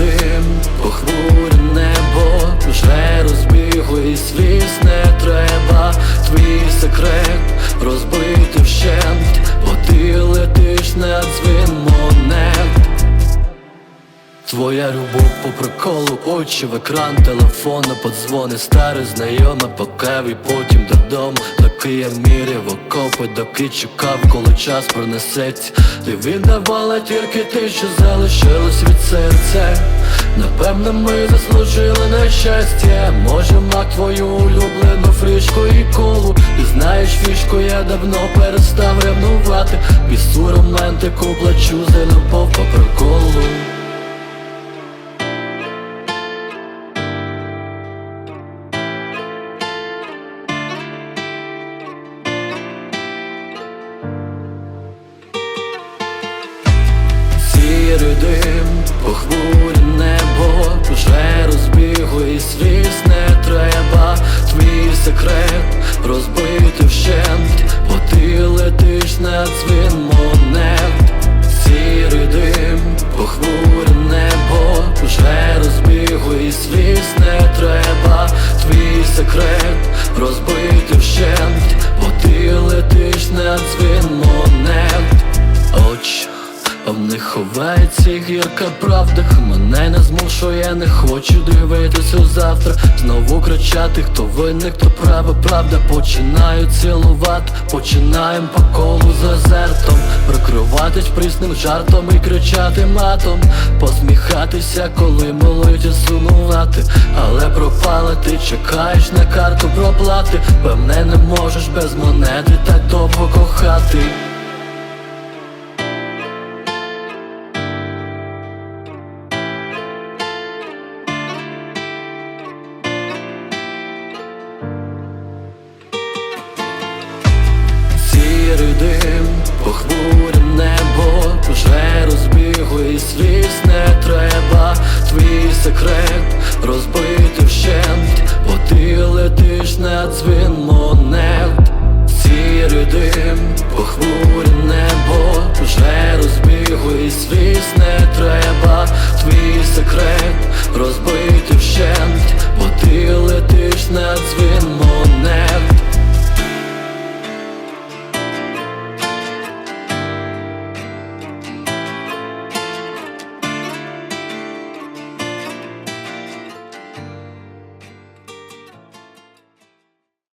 дим, похмуре небо, вже розбігли сліз не треба, твій секрет розбити вщент, бо ти летиш на дзвін. Твоя любов по приколу, очі в екран телефона, подзвони старий знайома, покаві потім додому, доки я міряв окопи, доки чекав, коли час пронесеться. Ти віддавала тільки те, що залишилось від серця. Напевно, ми заслужили на щастя. Може, мак твою улюблену фрішку і колу. І знаєш фішку, я давно перестав ревнувати. Пісу романтику плачу за по приколу. Сірий дим, похмуре небо, вже розбігли і сліз не треба, твій секрет розбити вщент, бо ти летиш на дзвін монет, сірий дим, похмуре небо, вже розбігли і сліз не треба, твій секрет розбити вщент, бо ти летиш на дзвін ховається гірка правда Мене не змушує, не хочу дивитися завтра. Знову кричати, хто винник, хто правий, правда. Починаю цілувати, починаєм по колу з азертом Прикриватись прісним жартом і кричати матом. Посміхатися, коли молить і сумувати. Але пропала, ти чекаєш на карту проплати. Певне не можеш без монети так довго кохати сірий дим, похмуре небо, вже розбігу і сліз не треба, твій секрет розбити вщент, бо ти летиш на цвіт.